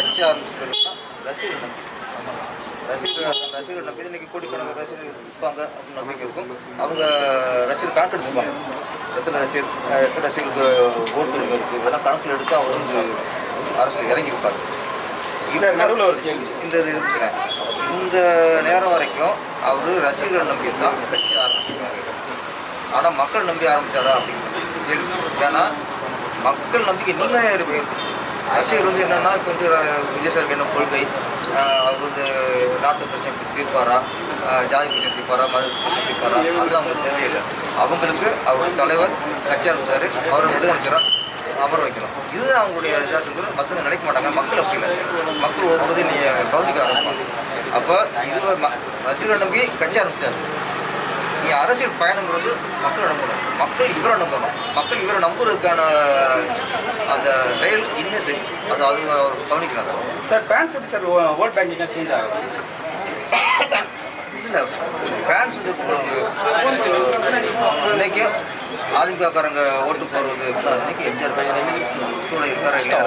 கட்சி ஆரம்பிச்சிருக்கிறதுனா ரசிகர்கள் ரசிகர் ரசிகர்கள் ரசிகர்கள் நம்பி இன்னைக்கு கோடிக்கணக்கான ரசிகர்கள் இருப்பாங்க அப்படின்னு நம்பிக்கை இருக்கும் அவங்க ரசிகர் கணக்கு எடுத்துப்பாங்க எத்தனை ரசிகர் எத்தனை ரசிகருக்கு ஓட்டு இருக்குது இதெல்லாம் கணக்கில் எடுத்து அவர் வந்து அரசியல் இறங்கியிருப்பார் நடுவில் இந்த இது இந்த நேரம் வரைக்கும் அவர் ரசிகர்கள் நம்பி தான் கட்சி ஆரம்பிச்சிருக்காரு ஆனால் மக்கள் நம்பி ஆரம்பித்தாரா அப்படிங்கிறது கேள்வி. ஏன்னா மக்கள் நம்பிக்கை நீங்கள் இருப்பீங்க ரசிகர் வந்து என்னென்னா இப்போ வந்து விஜய் சாருக்கு என்ன கொள்கை? அவர் வந்து நாட்டு பிரச்சனை தீர்ப்பாரா? ஜாதி பிரச்சனை தீர்ப்பாரா? மத பிரச்சனை தீர்ப்பாரா? அதெல்லாம் அவங்களுக்கு தேவையில்லை. அவங்களுக்கு அவருடைய தலைவர் கட்சி ஆரம்பிச்சாரு. அவரை முதலமைச்சராக அமர வைக்கணும். இதுதான் அவங்களுடைய இதாக இருக்குது மற்றவங்க நினைக்க மாட்டாங்க. மக்கள் அப்படி இல்லை. மக்கள் ஒவ்வொரு நீ கவனிக்க ஆரம்பிப்பாங்க. அப்போ இது ம- ரசிகர்கள் நம்பி கட்சி ஆரம்பித்தார் நீ அரசியல் பயணங்கிறது மக்களை நம்பணும் மக்கள் இவரை நம்பணும். மக்கள் இவரை நம்புறதுக்கான அந்த செயல் இன்னும் தெரியும். அது அது அவர் கவனிக்கிறாங்க சார் ஃபேன்ஸ் எப்படி சார் ஓட் பேங்கிங்காக சேஞ்ச் ஆகும் இல்லை ஃபேன்ஸ் வந்து இன்னைக்கு அதிமுகக்காரங்க ஓட்டு போடுறது இன்னைக்கு எம்ஜிஆர் சூழல் இருக்காரா இல்லையா?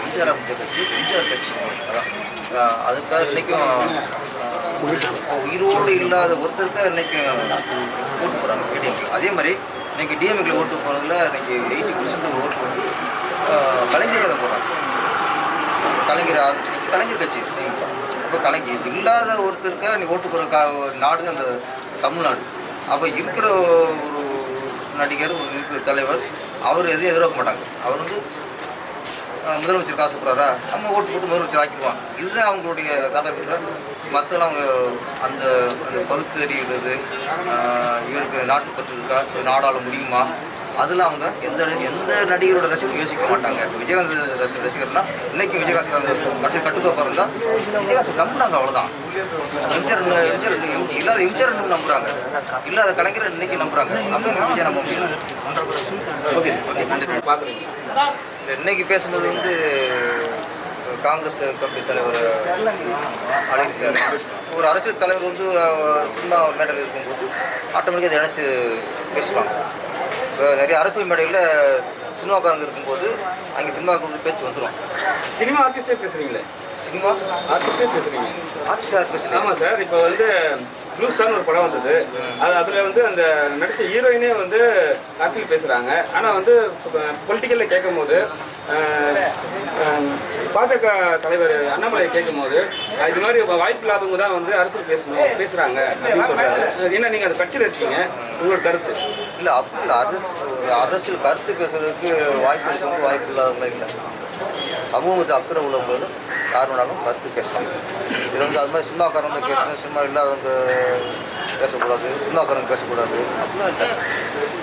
எம்ஜிஆர் அமைச்ச கட்சி எம்ஜிஆர் கட்சி. அதான். அதுக்காக இன்னைக்கும் இப்போ உயிரோடு இல்லாத ஒருத்தருக்கு இன்னைக்கு ஓட்டு போகிறாங்க ஏடிஎம்கே அதே மாதிரி இன்னைக்கு டிஎம்கேல ஓட்டு போகிறதுல இன்னைக்கு எயிட்டி பர்சன்ட் ஓட்டு வந்து கலைஞர் தான் போகிறாங்க கலைஞர் ஆரம்பிச்சு கலைஞர் கட்சி திமுக இப்போ கலைஞர் இல்லாத ஒருத்தருக்கு நீ ஓட்டு போகிற கா நாடு அந்த தமிழ்நாடு. அப்போ இருக்கிற ஒரு நடிகர் ஒரு இருக்கிற தலைவர் அவர் எதுவும் எதிர்பார்க்க மாட்டாங்க. அவர் வந்து முதலமைச்சர் காசு போடுறாரா? நம்ம ஓட்டு போட்டு முதலமைச்சர் ஆக்கிடுவான். இதுதான் அவங்களுடைய தடவை மற்றெல்லாம் அவங்க அந்த அந்த பகுத்தறிகிறது இவருக்கு நாட்டுப்பற்று இருக்கா? நாடால் நாடாள முடியுமா? அதெல்லாம் அவங்க எந்த எந்த நடிகரோட ரசிகரும் யோசிக்க மாட்டாங்க. விஜயகாந்த் ரசி ரசிகர்னா இன்னைக்கு விஜயகாந்த் கட்சி கட்டுக்கோப்பாக இருந்தால் விஜயகாந்த் நம்புறாங்க அவ்வளோதான் எம்ஜிஆர் எம்ஜிஆர் எம்- இல்லாத எம்ஜிஆர் நம்புறாங்க. இல்லாத கலைஞர் இன்னைக்கு நம்புறாங்க. அப்போ விஜய் நம்ப முடியும். ஓகே. ஓகே நன்றி. பார்க்குறீங்க இன்னைக்கு பேசுனது வந்து காங்கிரஸ் கமிட்டி தலைவர் அழகி சார். ஒரு அரசியல் தலைவர் வந்து சும்மா மேடையில் இருக்கும்போது ஆட்டோமேட்டிக்காக அதை இணைச்சு பேசுவாங்க. நிறைய அரசியல் மேடையில் சினிமாக்காரங்க இருக்கும்போது அங்கே சினிமாக்காரங்க பேச்சு வந்துடும் சினிமா ஆர்டிஸ்டே பேசுகிறீங்களே சினிமா? ஆர்டிஸ்டே பேசுகிறீங்க ஆர்டிஸ்டாக பேசல ஆமாம் சார் இப்போ வந்து ப்ளூ ஸ்டார்னு ஒரு படம் வந்தது. அது அதில் வந்து அந்த நடித்த ஹீரோயினே வந்து அரசியல் பேசுகிறாங்க ஆனால் வந்து பொலிட்டிக்கலில் கேட்கும் போது பாஜக தலைவர் அண்ணாமலை கேட்கும் போது இது மாதிரி வாய்ப்பு இல்லாதவங்க தான் வந்து அரசியல் பேசணும் பேசுகிறாங்க அப்படின்னு சொல்கிறாரு ஏன்னா நீங்கள் அந்த கட்சியில் இருக்கீங்க? உங்களோட கருத்து. இல்லை அப்படி இல்லை. அரசு அரசியல் கருத்து பேசுறதுக்கு வாய்ப்பு வாய்ப்பு இல்லாதவங்களும் இல்லை. சமூகத்தை அக்கறை உள்ளவங்க யார் வேணாலும் கருத்து பேசலாம். இது வந்து அது மாதிரி சினிமாக்காரங்க பேசணும் சினிமா இல்லாதவங்க பேசக்கூடாது சினிமாக்காரங்க பேசக்கூடாது. அப்படிலாம் இல்லை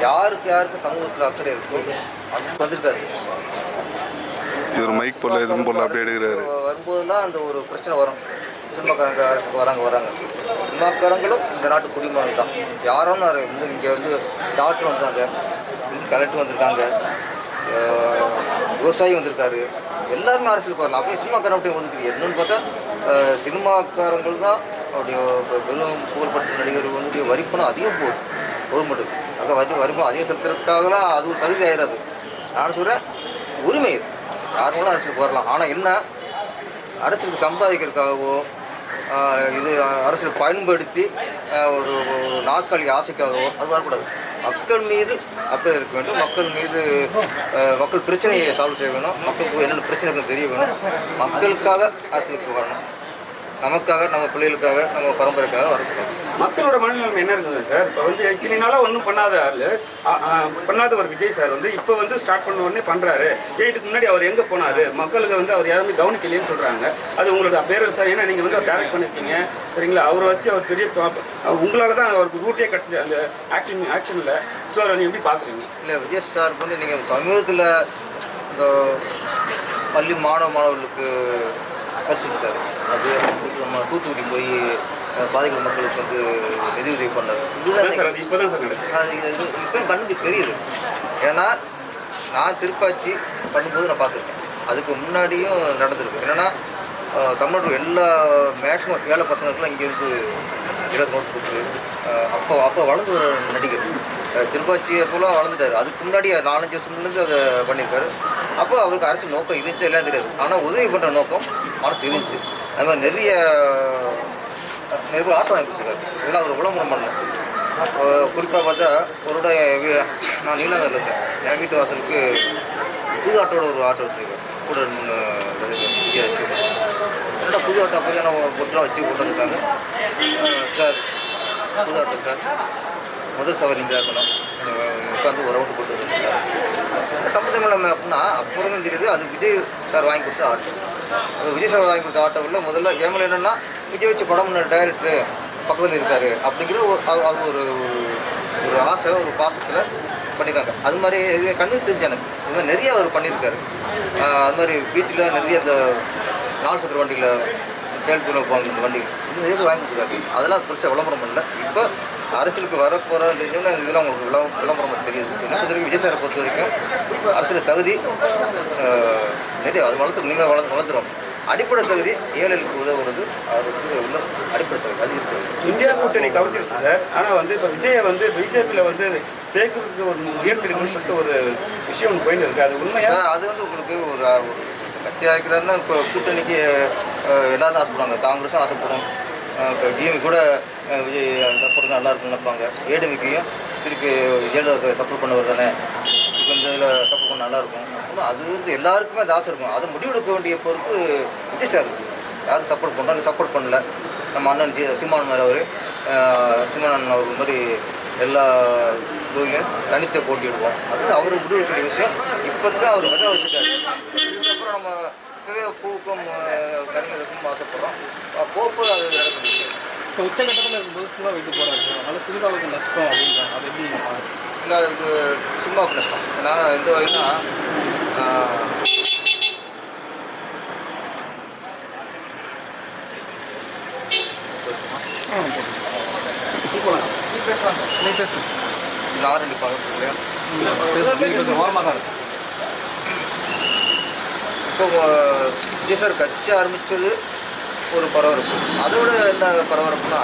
யாருக்கு யாருக்கு சமூகத்தில் அக்கறை இருக்கோ அது வந்திருக்காரு. இது மைக் போடல எதுவும் போடல அப்படியே எடுக்கிறாரு. வரும்போதெல்லாம் அந்த ஒரு பிரச்சனை வரும். சினிமாக்காரங்க அரசுக்கு வராங்க வராங்க. சினிமாக்காரங்களும் இந்த நாட்டு குடிமகன் தான். யாரும் வந்து இங்கே வந்து டாக்டர் வந்தாங்க கலெக்டர் வந்திருக்காங்க விவசாயி வந்திருக்காரு. எல்லாருமே அரசியலுக்கு வரலாம் அப்படியே சினிமாக்காரன் அப்படியே ஒதுக்குறீங்க என்னன்னு பார்த்தா சினிமாக்காரங்கள் தான் அப்படி வெறும் புகழ்பெற்ற நடிகர்கள் வந்து வரிப்பணம் அதிகம் போகுது. கவர்மெண்ட்டுக்கு அங்கே வரி வரிப்பணம் அதிகம் செலுத்துறதுக்காகலாம் அது ஒரு தகுதி ஆயிடாது நான் சொல்கிறேன் உரிமை இது. யார் அரசியலுக்கு வரலாம் ஆனால் என்ன அரசியலுக்கு சம்பாதிக்கிறதுக்காகவோ இது அரசியல் பயன்படுத்தி ஒரு ஒரு நாற்காலி ஆசைக்காகவோ அது வரக்கூடாது. மக்கள் மீது அக்கறை இருக்க வேண்டும். மக்கள் மீது மக்கள் பிரச்சனையை சால்வ் செய்ய வேணும். மக்களுக்கு என்னென்ன பிரச்சனை தெரிய வேணும். மக்களுக்காக அரசியலுக்கு வரணும். நமக்காக நம்ம பிள்ளைகளுக்காக நம்ம பரம்பரைக்காக வரக்கூடாது மக்களோட மனநிலைமை என்ன இருக்குது சார்? இப்போ வந்து இத்தனை நாளாக ஒன்றும் பண்ணாத ஆள் பண்ணாத ஒரு விஜய் சார் வந்து இப்போ வந்து ஸ்டார்ட் பண்ண உடனே பண்ணுறாரு இதுக்கு முன்னாடி அவர் எங்கே போனார்? மக்களுக்கு வந்து அவர் யாருமே கவனிக்கலையேன்னு சொல்கிறாங்க அது உங்களோட பேர் சார் ஏன்னா நீங்கள் வந்து டைரக்ட் பண்ணியிருக்கீங்க சரிங்களா? அவரை வச்சு அவர் பெரிய உங்களால் தான் அவருக்கு ரூட்டே கிடச்சிது அந்த ஆக்ஷன் ஆக்ஷனில் ஸோ அதை நீங்கள் எப்படி பார்க்குறீங்க இல்லை விஜய் சார் வந்து நீங்கள் சமீபத்தில் இந்த பள்ளி மாணவ மாணவர்களுக்கு பரிசீலித்தார் அது நம்ம தூத்துக்குடி போய் பாதிக்கப்பட்ட மக்களுக்கு வந்து நிதி உதவி பண்ணார் இதுதான் சார் இப்போ தான் சார் இது இப்போ கண்ணுக்கு தெரியுது. ஏன்னா நான் திருப்பாச்சி பண்ணும்போது நான் பார்த்துருக்கேன். அதுக்கு முன்னாடியும் நடந்திருக்கு. என்னென்னா தமிழ்நாடு எல்லா மேக்ஸிமம் ஏழை பசங்களுக்குலாம் இங்கேருந்து இருபது நோட்டு கொடுத்து அப்போ அப்போ வளர்ந்து வர நடிகர். திருப்பாச்சி அப்போலாம் வளர்ந்துட்டார். அதுக்கு முன்னாடி நாலஞ்சு வருஷத்துலேருந்து அதை பண்ணியிருக்காரு. அப்போ அவருக்கு அரசு நோக்கம் இருந்துச்சு எல்லாம் தெரியாது. ஆனால் உதவி பண்ணுற நோக்கம் மனசு இருந்துச்சு அது மாதிரி நிறைய நிறைய ஆட்டோ வாங்கி கொடுத்துருக்காரு. எல்லாம் ஒரு விளம்பரம் பண்ணல. குறிப்பாக பார்த்தா ஒரு நான் நீலாங்கரில் இருந்தேன் என் வீட்டு வாசலுக்கு புது ஆட்டோட ஒரு ஆட்டோ எடுத்துருக்கேன் கூட ரெண்டு மூணு விஜய் ரசிகர் புது ஆட்டோ அப்போ நம்ம பொட்டெலாம் வச்சு கொண்டு வந்துட்டாங்க. சார் புது ஆட்டோ சார். முதல் சவாரி இங்கே இருக்கணும் உட்காந்து ஒரு ரவுண்டு கொடுத்துருக்கேன் சார். சம்மந்தம் இல்லாமல் அப்படின்னா அப்புறம் தெரியுது அது விஜய் சார் வாங்கி கொடுத்த ஆட்டோ. அது விஜய் சார் வாங்கி கொடுத்த ஆட்டோவில் முதல்ல ஏமல் என்னென்னா விஜய் வச்சு படம் டைரக்டரு பக்கத்தில் இருக்கார் அப்படிங்கிற ஒரு அது ஒரு ஒரு ஆசை ஒரு பாசத்தில் பண்ணியிருக்காங்க அது மாதிரி இது கண்ணு தெரிஞ்சு எனக்கு. இது மாதிரி நிறைய அவர் பண்ணியிருக்காரு அது மாதிரி பீச்சில் நிறைய அந்த நாலு சக்கர வண்டியில் கேள்வி போவாங்க இந்த வண்டி இது நிறைய வாங்கி கொடுத்துருக்காரு. அதெல்லாம் பெருசாக விளம்பரம் பண்ணல. இப்போ அரசியலுக்கு வரப்போகிறான்னு தெரிஞ்சவங்க தெரிஞ்சோம்னா இதெல்லாம் உங்களுக்கு விளம்பரம் தெரியுது. என்ன விஜய் சாரை பொறுத்த வரைக்கும் அரசியல் தகுதி நிறைய அது வளர்த்து நீங்கள் வளர்த்து வளர்த்துரும் அடிப்படை தகுதி ஏழைகளுக்கு உதவுறது அவருக்கு உள்ள அடிப்படை தகுதி அது இருக்குது இந்தியா கூட்டணி கவுத்திருச்சு சார். ஆனால் வந்து இப்போ விஜயை வந்து பிஜேபியில் வந்து சேர்க்கறதுக்கு ஒரு முயற்சி சொல்லிட்டு ஒரு விஷயம் ஒன்று போயிட்டு இருக்கு. அது உண்மையா? அதான் அது வந்து உங்களுக்கு ஒரு கட்சியாக இருக்கிறாருன்னா இப்போ கூட்டணிக்கு எல்லாரும் ஆசைப்படுவாங்க. காங்கிரஸும் ஆசைப்படும் இப்போ டிஎம்கே கூட விஜய் சப்போர்ட் நல்லா இருக்கும்னு நினைப்பாங்க. ஏடிஎம்கேயும் திருப்பி ஜெயலலிதா சப்போர்ட் பண்ணவர் தானே. இப்போ இந்த இதில் சப்போர்ட் பண்ண நல்லா இருக்கும் அது வந்து எல்லாருக்குமே அந்த ஆசை இருக்கும். அதை முடிவெடுக்க வேண்டிய பொறுப்பு விஜய் சார். யாருக்கு சப்போர்ட் பண்ணுறாங்க சப்போர்ட் பண்ணல. நம்ம அண்ணன் ஜி சிம்மான் மாதிரி அவர். சிம்மான் அண்ணன் அவர் மாதிரி எல்லா இதுலையும் தனித்த போட்டியிடுவோம். அது அவர் முடிவெடுக்கிற விஷயம். இப்போ தான் அவர் விதை வச்சுருக்காரு இதுக்கப்புறம் நம்ம இப்போவே பூக்கும் கனிகளுக்கும் ஆசைப்படுறோம். அஹ் போக போக அது நடக்கும். விஷயம் இப்போ உச்சகட்டத்தில் இருக்கும்போது ஃபுல்லாக விட்டு போகிறாரு அதனால் சினிமாவுக்கு நஷ்டம் அப்படின்றாங்க அது எப்படி? இல்லை அது சினிமாவுக்கு நஷ்டம். ஏன்னா எந்த வகைனா நீ பேசு யாரும் இல்லையா ஓரமாக தான் இருக்கு இப்போ அஹ், விஜய் சார் கட்சி ஆரம்பித்தது ஒரு பரபரப்பு அதோட என்ன பரபரப்புனா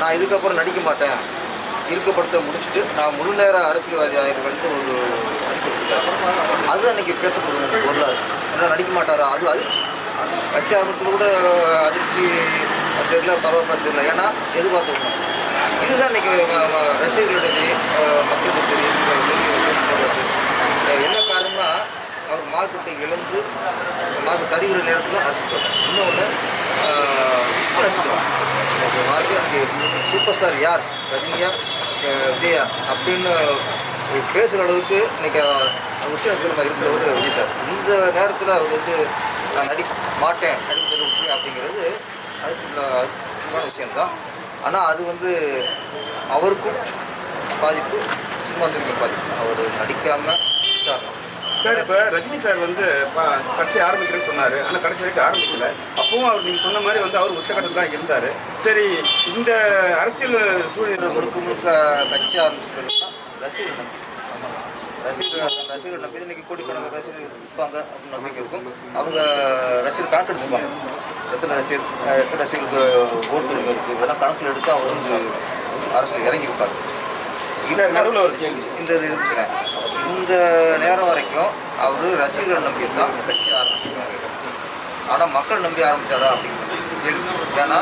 நான் இதுக்கப்புறம் நடிக்க மாட்டேன் இருக்க படத்தை முடிச்சுட்டு நான் முழு நேர அரசியல்வாதி ஆயிருவேன்ட்டு ஒரு அது அன்றைக்கி பேசப்படும் பொருளாக இருக்கு நடிக்க மாட்டாரா? அது அதிர்ச்சி. கட்சி ஆரம்பித்தது கூட அதிர்ச்சி தெரியல பரவாயில்ல தெரியல. ஏன்னா எதிர்பார்த்து இதுதான் இன்னைக்கு ரசிகர்களுடைய சரி அஹ், சரி பேசப்படுறது என்ன காரணம்னா அவர் மார்க்கெட்டை இழந்து மார்க் சரிகிற நேரத்தில் அரசிட்டு இன்னொன்று மார்க்கெட் சூப்பர் ஸ்டார் யார்? ரஜினியா விஜயா அப்படின்னு பேசுகிற அளவுக்கு இன்னைக்கு உச்ச நட்சத்திரமாக இருக்கிறவர் விஜய் சார். இந்த நேரத்தில் அவர் வந்து நான் நடிக்க மாட்டேன் நடிப்பதை விட்டுருவேன் அப்படிங்கிறது அது சின்ன விஷயம்தான். ஆனால் அது வந்து அவருக்கும் பாதிப்பு சினிமா துறைக்கும் பாதிப்பு. அவர் நடிக்காமல் விசாரணை சார் இப்போ ரஜினி சார் வந்து கட்சி ஆரம்பிக்கிறேன்னு சொன்னார். ஆனால் கடைசி வரைக்கும் ஆரம்பிக்கல. அப்பவும் அவர் நீங்கள் சொன்ன மாதிரி வந்து அவர் உச்சகட்டத்தில் தான் இருந்தார். சரி இந்த அரசியல் சூழ்நிலை முழுக்க முழுக்க கட்சி ஆரம்பிச்சிருக்கிறதுனா ரசிகர் நம்பி. ரசிகர் ரசிகர் நம்பி இன்னைக்கு கோடிக்கணக்கான ரசிகர்கள் இருப்பாங்க அப்படின்னு நம்பிக்கை இருக்கும். அவங்க ரசிகர் கணக்கு எடுத்துப்பாங்க. எத்தனை ரசிகர் எத்தனை ரசிகர்களுக்கு ஓட்டு இருக்குது இதெல்லாம் கணக்கில் எடுத்து அவர் வந்து அரசியல் கேள்வி. இந்த இது இந்த நேரம் வரைக்கும் அவர் ரசிகர்கள் நம்பி தான் கட்சி ஆரம்பிச்சிருக்காரு. ஆனால் மக்கள் நம்பி ஆரம்பிச்சாரா அப்படிங்கிறது கேள்வி. ஏன்னா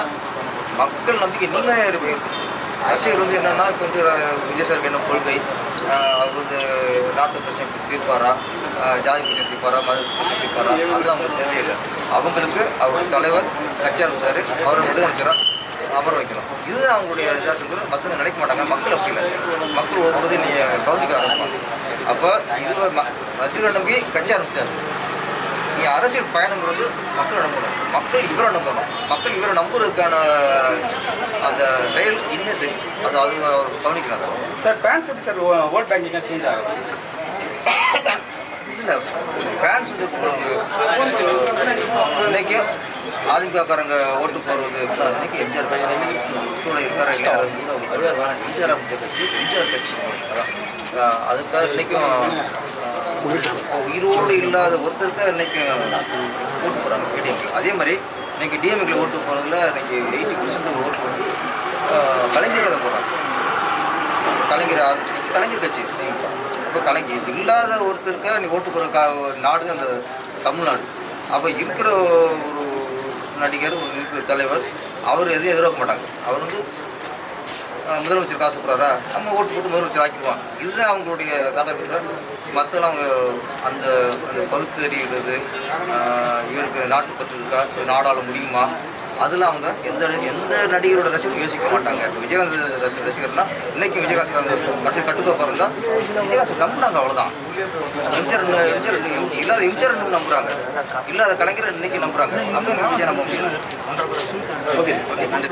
மக்கள் நம்பிக்கை நீங்கள் ரசிகர் வந்து என்னென்னா இப்போ வந்து விஜய் சாருக்கு என்ன கொள்கை? அவர் வந்து நாட்டு பிரச்சனை தீர்ப்பாரா? ஜாதி பிரச்சனை தீர்ப்பாரா? மத பிரச்சனை தீர்ப்பாரா? அதெல்லாம் அவங்களுக்கு தேவையில்லை. அவங்களுக்கு அவருடைய தலைவர் கட்சி ஆரம்பிச்சாரு. அவரை முதலமைச்சராக அமர வைக்கணும். இதுதான் அவங்களுடைய இதாக இருக்கிறது மற்றவங்க நினைக்க மாட்டாங்க. மக்கள் அப்படி இல்லை. மக்கள் ஒவ்வொரு நீங்கள் கவனிக்க ஆரம்பிப்பாங்க. அப்போ இது ரசிகர் நம்பி கட்சி ஆரம்பிச்சார். நீ அரசியல் பயணங்கிறது மக்கள் நம்பணும் மக்கள் இவரை நம்பணும் மக்கள் இவரை நம்புறதுக்கான அந்த செயல் இனிமே தெரியும். அது அது அவர் கவனிக்கிறாங்க சார் ஃபேன்ஸ் எப்படி சார் ஓட் பேங்கிங்காக சேஞ்ச் ஆகும் இல்லை உங்களுக்கு இன்னைக்கு அதிமுகக்காரங்க ஓட்டு போடுறது அப்படின்னா இன்னைக்கு எம்ஜிஆர் பையன் சூழல் இருக்கார கட்சி எம்ஜிஆர் கட்சி. அதான். அதுக்காக இன்றைக்கும் உயிரோடு இல்லாத ஒருத்தருக்கு இன்றைக்கும் ஓட்டு போகிறாங்க ஏடிஎம்கே அதே மாதிரி இன்றைக்கி டிஎம்கேல ஓட்டு போகிறதுல இன்றைக்கி எயிட்டி பர்சன்ட் ஓட்டு வந்து அஹ், கலைஞர் தான் கலைஞர் ஆரம்பிச்சு கலைஞர் கட்சி இப்போ கலைஞர் இல்லாத ஒருத்தருக்கு நீ ஓட்டு போகிற கா நாடு அந்த தமிழ்நாடு. அப்போ இருக்கிற ஒரு நடிகர் ஒரு தலைவர் அவர் எதையும் எதிர்பார்க்க மாட்டாங்க. அவர் வந்து முதலமைச்சர் காசு போடுறாரா நம்ம ஓட்டு போட்டு முதலமைச்சர் ஆக்கிடுவான். இதுதான் அவங்களுடைய தலைவர் மற்றெல்லாம் அவங்க அந்த அந்த பகுத்தறிகிறது இவருக்கு நாட்டுப்பற்று இருக்கா? நாடால் நாடாள முடியுமா? அதில் அவங்க எந்த எந்த நடிகரோட ரசிகரும் யோசிக்க மாட்டாங்க. விஜயகாந்த் ரசி ரசிகர்னா இன்னைக்கு விஜயகாந்த் கட்சி கட்டுக்கோப்பாக இருந்தால் விஜயகாந்த் நம்புறாங்க அவ்வளோதான் எம்ஜிஆர் எம்ஜிஆர் இல்லாத எம்ஜிஆர் நம்புறாங்க. இல்லாத கலைஞர் இன்னைக்கு நம்புறாங்க. அப்போ விஜய் முடியும். ஓகே. ஓகே நன்றி.